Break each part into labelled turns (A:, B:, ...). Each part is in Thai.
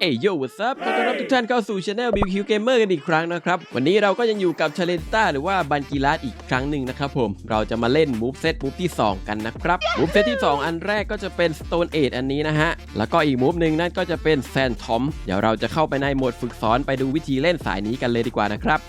A: เอ้ยโย่วัสซับขอต้อนรับทุกท่านเข้าสู่ช anel BQ Gamer กันอีกครั้งนะครับ วันนี้เราก็ยังอยู่กับชาเลนต้าหรือว่าบันกีรัสอีกครั้งหนึ่งนะครับผม เราจะมาเล่นมูฟเซตมูฟที่ 2 กันนะครับ มูฟเซตที่ 2 อันแรกก็จะเป็น Stone Age อันนี้นะฮะ แล้วก็อีกมูฟหนึ่งนั่นก็จะเป็นแซนทอมเดี๋ยวเราจะเข้าไปในโหมดฝึกสอนไปดูวิธีเล่นสายนี้กันเลยดีกว่านะครับ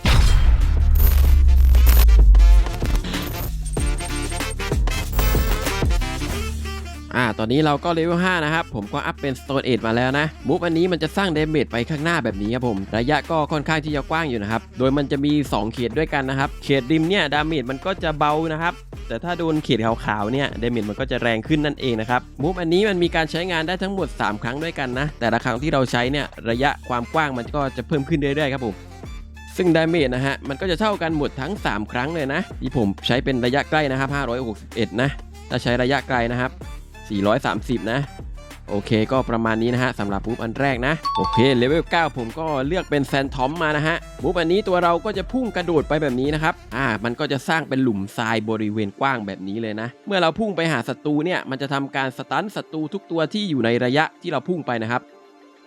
A: อ่า ตอนนี้เราก็เลเวล5นะครับ ผมก็อัพเป็น Stone Age มาแล้วนะ มูฟอันนี้มันจะสร้างเดเมจไปข้างหน้าแบบนี้ครับผม ระยะก็ค่อนข้างที่จะกว้างอยู่นะครับ โดยมันจะมี 2 เขตด้วยกันนะครับ เขตริมเนี่ยดาเมจมันก็จะเบานะครับ แต่ถ้าโดนเขตขาวๆเนี่ยเดเมจมันก็จะแรงขึ้นนั่นเองนะครับ มูฟอันนี้มันมีการใช้งานได้ทั้งหมด 3 ครั้งด้วยกันนะ แต่ละครั้งที่เราใช้เนี่ยระยะความกว้างมันก็จะเพิ่มขึ้นเรื่อยๆครับผมซึ่งดาเมจนะฮะมันก็จะเท่ากันหมดทั้ง 3 ครั้งเลยนะที่ผมใช้เป็นระยะใกล้นะครับ561 นะถ้าใช้ระยะไกลนะครับ 430 นะ โอเคก็ประมาณนี้นะฮะสำหรับมูฟอันแรกนะ โอเคเลเวล9ผมก็เลือกเป็นแซนทอมมานะฮะมูฟอันนี้ตัวเราก็จะพุ่งกระโดดไปแบบนี้นะครับอ่ามันก็จะสร้างเป็นหลุมทรายบริเวณกว้างแบบนี้เลยนะ เมื่อเราพุ่งไปหาศัตรูเนี่ยมันจะทำการสตันศัตรูทุกตัวที่อยู่ในระยะที่เราพุ่งไปนะครับ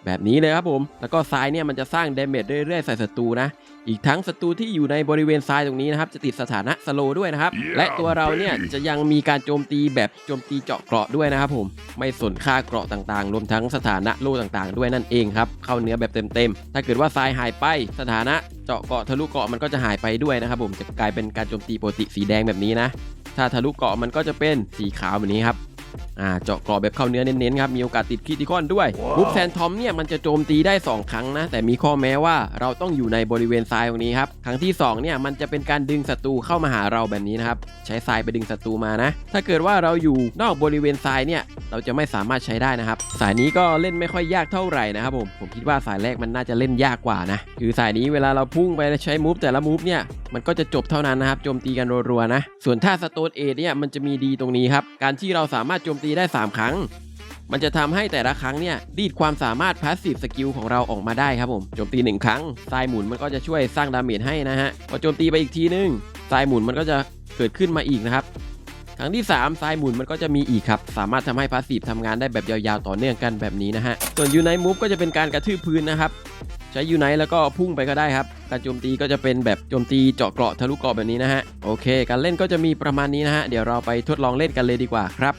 A: แบบนี้เลยครับผม แล้วก็ทรายเนี่ยมันจะสร้างเดเมจเรื่อยๆใส่ศัตรูนะ อีกทั้งศัตรูที่อยู่ในบริเวณทรายตรงนี้นะครับ จะติดสถานะสโลด้วยนะครับ และตัวเราเนี่ยจะยังมีการโจมตีแบบโจมตีเจาะเกราะด้วยนะครับผม ไม่สนค่าเกราะต่างๆ รวมทั้งสถานะโล่ต่างๆ ด้วยนั่นเองครับ เข้าเนื้อแบบเต็มๆ ถ้าเกิดว่าทรายหายไปสถานะเจาะเกราะทะลุเกราะมันก็จะหายไปด้วยนะครับผม จะกลายเป็นการโจมตีปกติสีแดงแบบนี้นะ ถ้าทะลุเกราะมันก็จะเป็นสีขาวแบบนี้ครับ อ่าเจาะกรอบแบบเข้าเนื้อเน้นๆครับ มีโอกาสติดคีติคอนด้วยบุ๊บแซนทอมเนี่ยมันจะโจมตีได้ 2 ครั้งนะ แต่มีข้อแม้ว่าเราต้องอยู่ในบริเวณทรายตรงนี้ครับ ครั้งที่ 2 เนี่ยมันจะเป็นการดึงศัตรูเข้ามาหาเราแบบนี้นะครับ ใช้ทรายไปดึงศัตรูมานะ ถ้าเกิดว่าเราอยู่นอกบริเวณทรายเนี่ยเราจะไม่สามารถใช้ได้นะครับ สายนี้ก็เล่นไม่ค่อยยากเท่าไหร่นะครับผมผมคิดว่าสายแรกมันน่าจะเล่นยากกว่านะคือสายนี้เวลาเราพุ่งไปแล้วใช้มูฟแต่ละมูฟเนี่ยมันก็จะจบเท่านั้นนะครับโจมตีกันรัวๆนะส่วนถ้าสโตนเอเนี่ยมันจะมีดีตรงนี้ครับการที่เราสามารถโจมตีได้ 3 ครั้ง มันจะทำให้แต่ละครั้งเนี่ยรีดความสามารถพาสซีฟสกิลของเราออกมาได้ครับผมโจมตี 1 ครั้งทรายหมุนมันก็จะช่วยสร้างดาเมจให้นะฮะพอโจมตีไปอีกทีนึงทรายหมุนมันก็จะเกิดขึ้นมาอีกนะครับครั้งที่3ทรายหมุนมันก็จะมีอีกครับ สามารถทำให้พาสซีฟทำงานได้แบบยาวๆต่อเนื่องกันแบบนี้นะฮะส่วนยูไนมูฟก็จะเป็นการกระทืบพื้นนะครับใช้ยูไนแล้วก็พุ่งไปก็ได้ครับ การโจมตีก็จะเป็นแบบโจมตีเจาะเกราะทะลุเกราะแบบนี้นะฮะ โอเค การเล่นก็จะมีประมาณนี้นะฮะ เดี๋ยวเราไปทดลองเล่นกันเลยดีกว่าครับ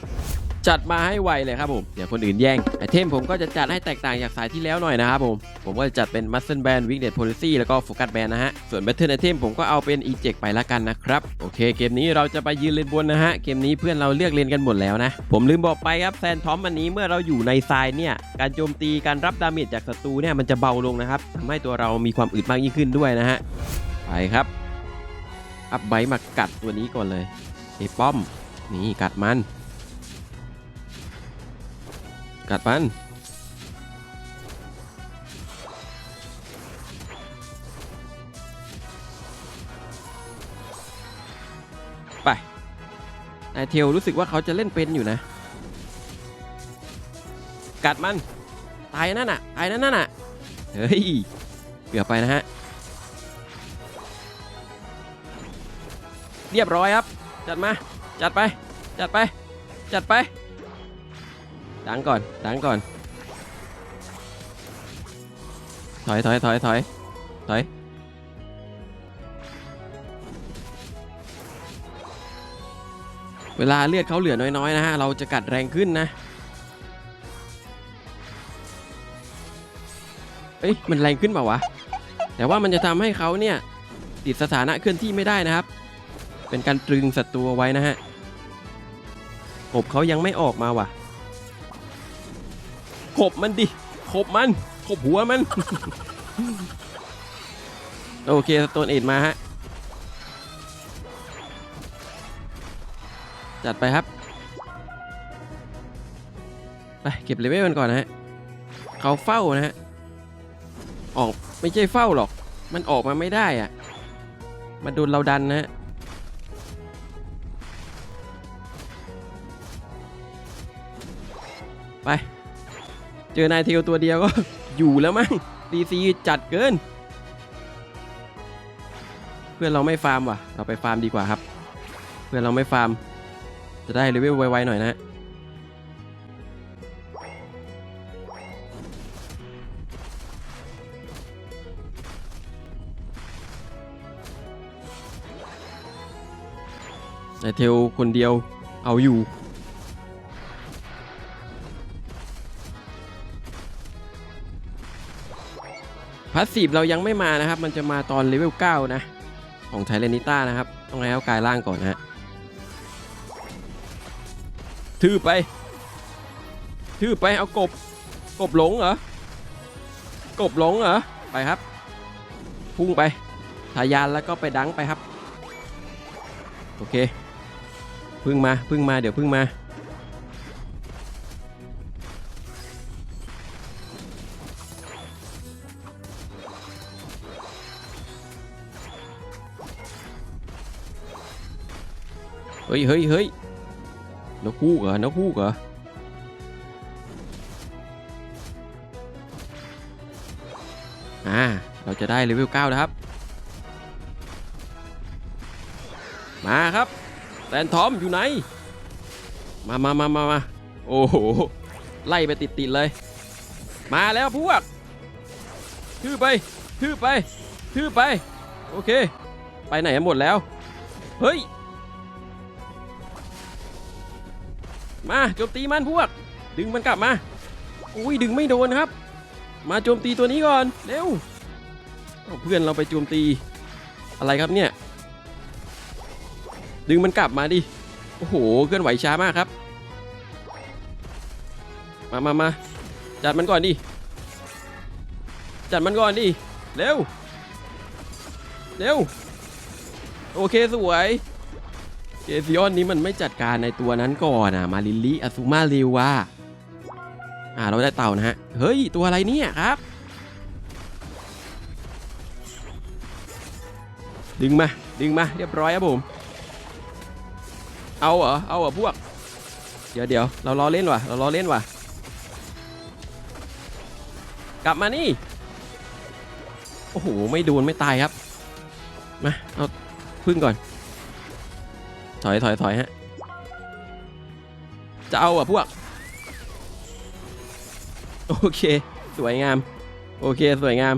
A: จัดมาให้ไวเลยครับผมเดี๋ยวคนอื่นแย่งไอเทมผมก็จะจัดให้แตกต่างจากสายที่แล้วหน่อยนะครับผม ผมก็จะจัดเป็น Muscle Band Weakness Policy แล้วก็ Focus Band นะฮะ ส่วน Battle Item ผมก็เอาเป็น Eject ไปละกันนะครับ โอเค เกมนี้เราจะไปยืนเลนบนนะฮะ เกมนี้เพื่อนเราเลือกเลนกันหมดแล้วนะ ผมลืมบอกไปครับแซนทอมอันนี้เมื่อเราอยู่ในทรายเนี่ย การโจมตีการรับดาเมจจากศัตรูเนี่ยมันจะเบาลงนะครับทำให้ตัวเรามีความอึดมากยิ่งขึ้นด้วยนะฮะไปครับอัพไบมากัดตัวนี้ก่อนเลยไอ้ป้อมนี่กัดมัน กัดมันไปนายเทลรู้สึกว่าเขาจะเล่นเป็นอยู่นะ กัดมัน ตายนั่นน่ะ ตายนั่นน่ะ เฮ้ย เกือบไปนะฮะ เรียบร้อยครับ จัดมา จัดไป จัดไป จัดไป ดังก่อนดังก่อน ถอยถอยถอยถอยถอยเวลาเลือดเขาเหลือน้อยๆนะฮะ เราจะกัดแรงขึ้นนะ เอ้ย มันแรงขึ้นเปล่าวะ แต่ว่ามันจะทำให้เขาเนี่ยติดสถานะเคลื่อนที่ไม่ได้นะครับ เป็นการตรึงศัตรูเอาไว้นะฮะอบเขายังไม่ออกมาว่ะ ขบมันดิขบมันขบหัวมัน โอเคสโตนเอ็ดมาฮะ จัดไปครับ ไปเก็บเลเวลกันก่อนนะฮะ เขาเฝ้านะฮะ ออกไม่ใช่เฝ้าหรอก มันออกมาไม่ได้อะมาโดนเราดันนะฮะไป เจอนายเทลตัวเดียวก็ อยู่แล้วมั้งดีซีจัดเกิน เพื่อนเราไม่ฟาร์มว่ะ เราไปฟาร์มดีกว่าครับ เพื่อนเราไม่ฟาร์ม จะได้เลเวลไวๆหน่อยนะนายต่เทลคนเดียวเอาอยู่ พาสซีฟเรายังไม่มานะครับ มันจะมาตอนเลเวล9นะ ของไทเลนิต้านะครับ ต้องให้เขากายร่างก่อนนะฮะทือไปทือไปเอากบ กบหลงเหรอ กบหลงเหรอ ไปครับ พุ่งไปทายานแล้วก็ไปดังไปครับ โอเค พึ่งมา พึ่งมา เดี๋ยวพึ่งมา เฮ้ยเฮ้ยเฮ้ยนกฮูกเหรอนกฮูกเหรออ่าเราจะได้เลเวล9แล้วครับ มาครับแซนทอมอยู่ไหน มามามามามาโอ้โห ไล่ไปติดติดๆเลย มาแล้วพวกทือไปทือไปทือไป โอเค ไปไหนหมดแล้ว เฮ้ย มาโจมตีมันพวก ดึงมันกลับมา อุ้ยดึงไม่โดนครับ มาโจมตีตัวนี้ก่อนเร็วเเพื่อนเราไปโจมตี อะไรครับเนี่ย ดึงมันกลับมาดิ โอ้โหเคลื่อนไหวช้ามากครับ มามามาจัดมันก่อนดิ จัดมันก่อนดิ เร็ว เร็ว โอเคสวย เกซิออนนี้มันไม่จัดการในตัวนั้นก่อนอะมาลิลลี่อ z ซูมาริวว่ะอ่าเราได้เต่านะฮะ เฮ้ย ตัวอะไรเนี่ยครับ ดึงมา ดึงมา เรียบร้อยครับผม เอาเหรอ เอาเหรอพวก เดี๋ยวเดี๋ยวเราล้อเล่นว่ะ เราล้อเล่นว่ะ กลับมานี่ โอ้โห ไม่โดนไม่ตายครับ มา เอาพึ่งก่อน ถอยถอยถอยฮะ จะเอาอะพวก โอเค สวยงาม โอเค สวยงาม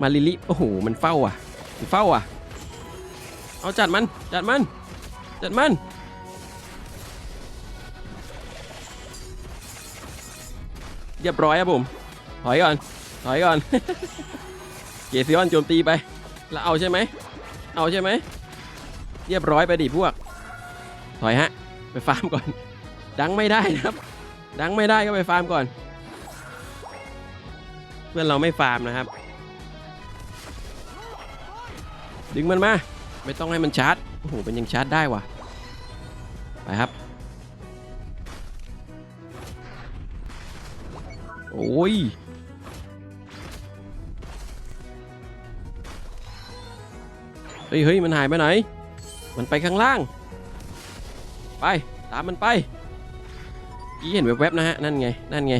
A: มาลิลิ โอ้โห มันเฝ้าอะมันเฝ้าอะ เอาจัดมัน จัดมัน จัดมัน เรียบร้อยครับผม ถอยก่อน ถอยก่อน เกซิออนโจมตีไป แล้วเอาใช่ไหม เอาใช่ไหม เรียบร้อยไปดิพวก ถอยฮะ ไปฟาร์มก่อน ดังไม่ได้นะครับ ดังไม่ได้ก็ไปฟาร์มก่อน เพื่อนเราไม่ฟาร์มนะครับ ดึงมันมา ไม่ต้องให้มันชาร์จ โอ้โหมันยังชาร์จได้ว่ะ ไปครับ โอ้ยเฮ้ยเฮ้ยมันหายไปไหน มันไปข้างล่าง ไป ตามมันไปกี้เห็นแวบๆนะฮะ นั่นไง นั่นไง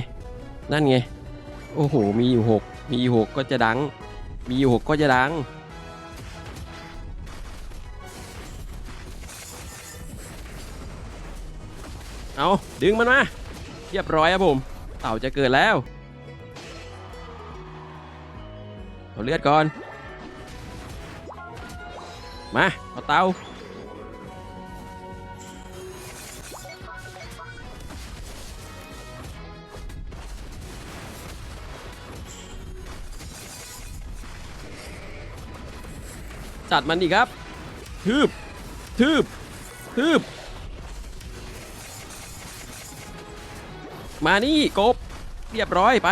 A: นั่นไง โอ้โห มีอยู่หกมีอยู่หกก็จะดัง มีอยู่หกก็จะดัง เอาดึงมันมา เรียบร้อยครับผม เต่าจะเกิดแล้วเอาเลือดก่อน มาเอาเตา จัดมันดีครับ ทืบ ทืบ ทืบ มานี่กบ เรียบร้อยไป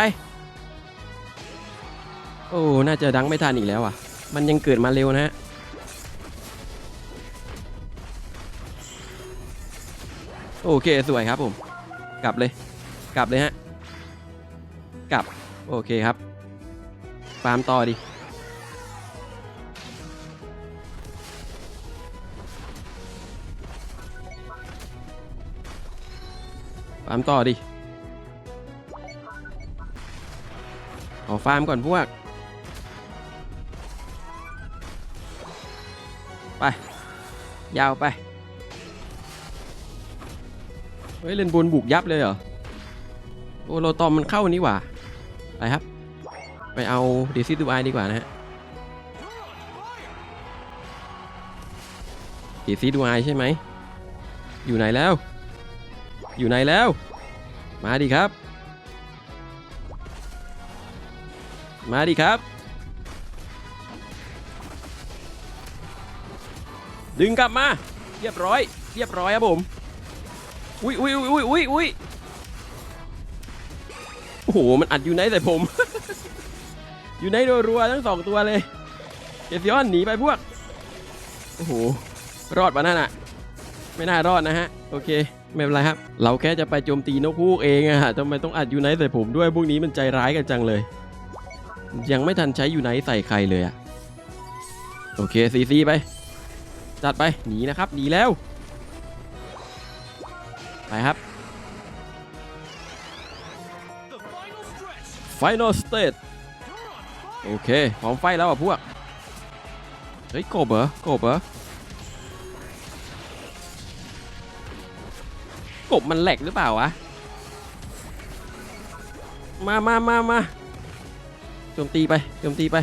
A: โอ้ น่าจะดังไม่ทันอีกแล้วอะ มันยังเกิดมาเร็วนะฮะโอเค สวยครับผม กลับเลย กลับเลยฮะ กลับ โอเคครับ ฟาร์มต่อดิ ฟาร์มต่อดิขอฟาร์มก่อนพวก ไป ยาวไป เฮ้ย เล่นบนบุกยับเลยเหรอ โอ้โลตอมมันเข้านี่หว่า ไปครับ ไปเอาเดซิตูไอดีกว่านะฮะเดซิตูไอใช่ไหม อยู่ไหนแล้ว อยู่ไหนแล้ว มาดิครับ มาดิครับ ดึงกลับมา เรียบร้อย เรียบร้อยครับผม อุ้ยอุ้ยอุ้ยอุ้ยอุ้ยโอ้โห มันอัดอยู่ไหนใส่ผม อยู่ในรัวๆทั้งสองตัวเลยเอฟยอนหนีไปพวก โอ้โห รอดปะนั่นอะไม่น่ารอดนะฮะ โอเค ไม่เป็นไรครับ เราแค่จะไปโจมตีนกฮูกเองอะฮะทำไมต้องอัดยูไนใส่ผมด้วยพวกนี้มันใจร้ายกันจังเลย ยังไม่ทันใช้ยูไนใส่ใครเลยอะโอเคซีซีไป จัดไปหนีนะครับหนีแล้ว ไปครับ Final Stage โอเคพร้อมไฟแล้วอะพวก เฮ้ยกบเหรอกบเหรอ กบมันแหลกหรือเปล่าวะ มามามามาโจมตีไปโจมตีไป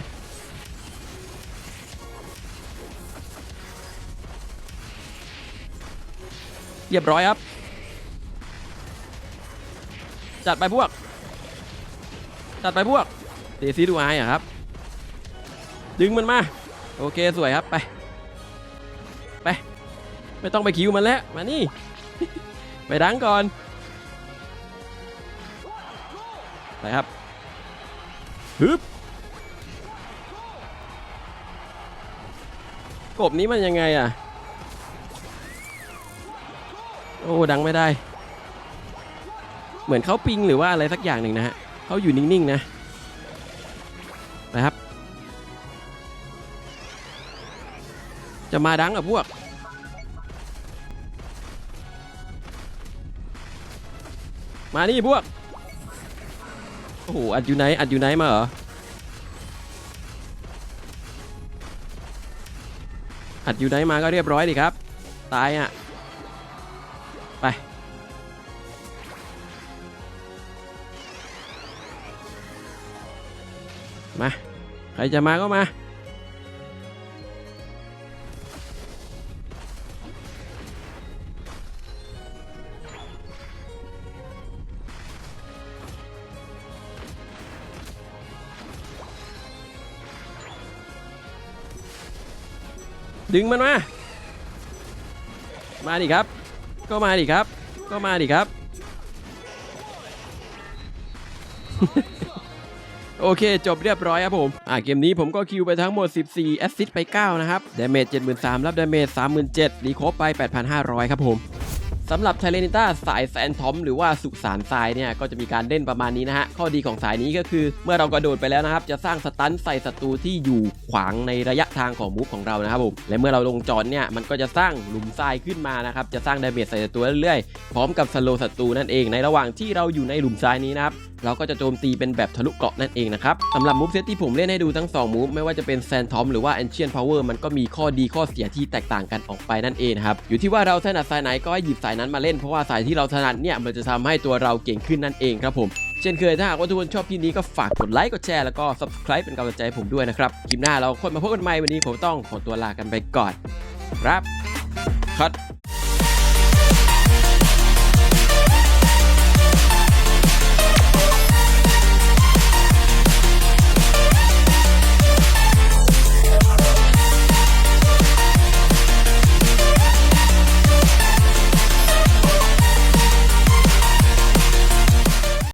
A: เรียบร้อยครับ จัดไปพวก จัดไปพวกเตซีดูไออะครับ ดึงมันมา โอเคสวยครับไป ไป ไม่ต้องไปคิวมันแล้ว มานี่ ไปดังก่อนไปครับฮึบกบนี้มันยังไงอะ โอ้ดังไม่ได้ เหมือนเขาปิงหรือว่าอะไรสักอย่างหนึ่งนะฮะเขาอยู่นิ่งๆนะนะครับ จะมาดังกับพวก มานี่พวก โอ้โห อัดอยู่ไหน อัดอยู่ไหนมาเหรอ อัดอยู่ไหนมาก็เรียบร้อยดีครับ ตายอะ ไป มา ใครจะมาก็มา ดึงมันมา มาดิครับ ก็มาดิครับ ก็มาดิครับ โอเค จบเรียบร้อยครับผม อ่าเกมนี้ผมก็คิวไปทั้งหมด 14 แอสซิสต์ไป 9 นะครับ ดาเมจ 73,000รับดาเมจ 37,000รีโคฟไป 8,500 ครับผม สำหรับไทเลนิต้าสายแซนทอมหรือว่าสุสานทรายเนี่ยก็จะมีการเล่นประมาณนี้นะฮะ ข้อดีของสายนี้ก็คือ เมื่อเรากระโดดไปแล้วนะครับ จะสร้างสตันใส่ศัตรูที่อยู่ขวางในระยะทางของมูฟของเรานะครับผมและเมื่อเราลงจอนเนี่ยมันก็จะสร้างหลุมทรายขึ้นมานะครับจะสร้างดาเมจใส่ศัตรูเรื่อยๆพร้อมกับสโลศัตรูนั่นเองในระหว่างที่เราอยู่ในหลุมทรายนี้นะครับเราก็จะโจมตีเป็นแบบทะลุเกาะนั่นเองนะครับสำหรับมูฟเซตที่ผมเล่นให้ดูทั้ง2มูฟไม่ว่าจะเป็นแซนทอมหรือว่า Ancient Power มันก็มีข้อดีข้อเสียที่แตกต่างกันออกไปนั่นเองครับอยู่ที่ว่าเราถนัดสายไหนก็ให้หยิบสายนั้นมาเล่นเพราะว่าสายที่เราถนัดเนี่ยมันจะทำให้ตัวเราเก่งขึ้นนั่นเองครับผมเช่นเคยถ้าหากว่าทุกคนชอบคลิปนี้ก็ฝากกดไลค์กดแชร์แล้วก็ subscribe เป็นกำลังใจผมด้วยนะครับคลิปหน้าเราค่อยมาพบกันใหม่วันนี้ผมต้องขอตัวลากันไปก่อน ครับคัด